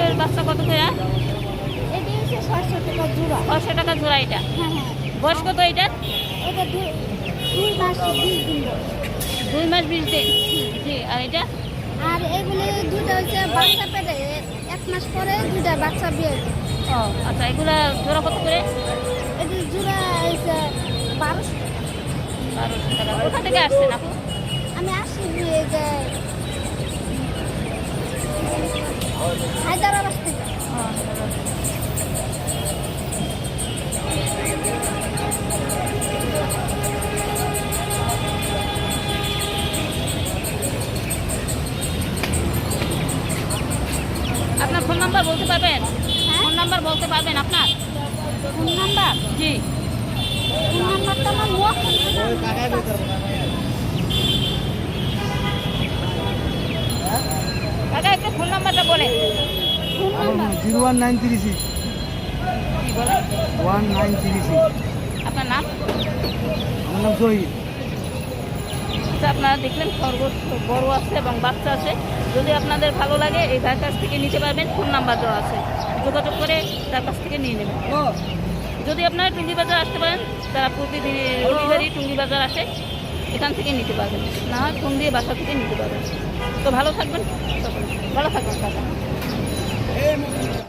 খরগোশের বাচ্চা কত করে? এটি হচ্ছে ছয়শো টাকা জোড়া। ছশো টাকা জোড়া এটা? হ্যাঁ হ্যাঁ। বয়স কত এটা? এটা দুই মাস বিশ দিন দুই মাস বিশ দিন। জি আর এটা? আর এগুলি দুটো হচ্ছে বাচ্চা পেটে। এক মাস পরে দুটা বাচ্চা বিয়ে ও আচ্ছা এগুলা জোড়া কত করে? এটি জোড়া হচ্ছে বারোশো। বারোশো টাকা। কোথা থেকে আসছেন আপু? আমি আসি এই যে হায়দ্রাবাদ থেকে ও, আপনার ফোন নাম্বার বলতে পারবেন? হ্যাঁ? ফোন নাম্বার বলতে পারবেন আপনার? ফোন নাম্বার জি। ফোন নাম্বারটা আমার zero one nine three six. One nine three six. আপনার নাম? আমার নাম শহীদ আচ্ছা আপনারা দেখলেন খরগোশ বড় আছে এবং বাচ্চা আছে। যদি আপনাদের ভালো লাগে এই তার কাছ থেকে নিতে পারবেন ফোন নাম্বার দেওয়া আছে। যোগাযোগ করে তার কাছ থেকে নিয়ে নেবেন। যদি আপনারা টুঙ্গি বাজার আসতে পারেন তারা প্রতিদিন রবিবারই টুঙ্গি বাজার আসে এখান থেকে নিতে পারবেন। না হয় ফোন দিয়ে বাসা থেকে নিতে পারবেন। তো ভালো থাকবেন ভালো থাকবেন Amen.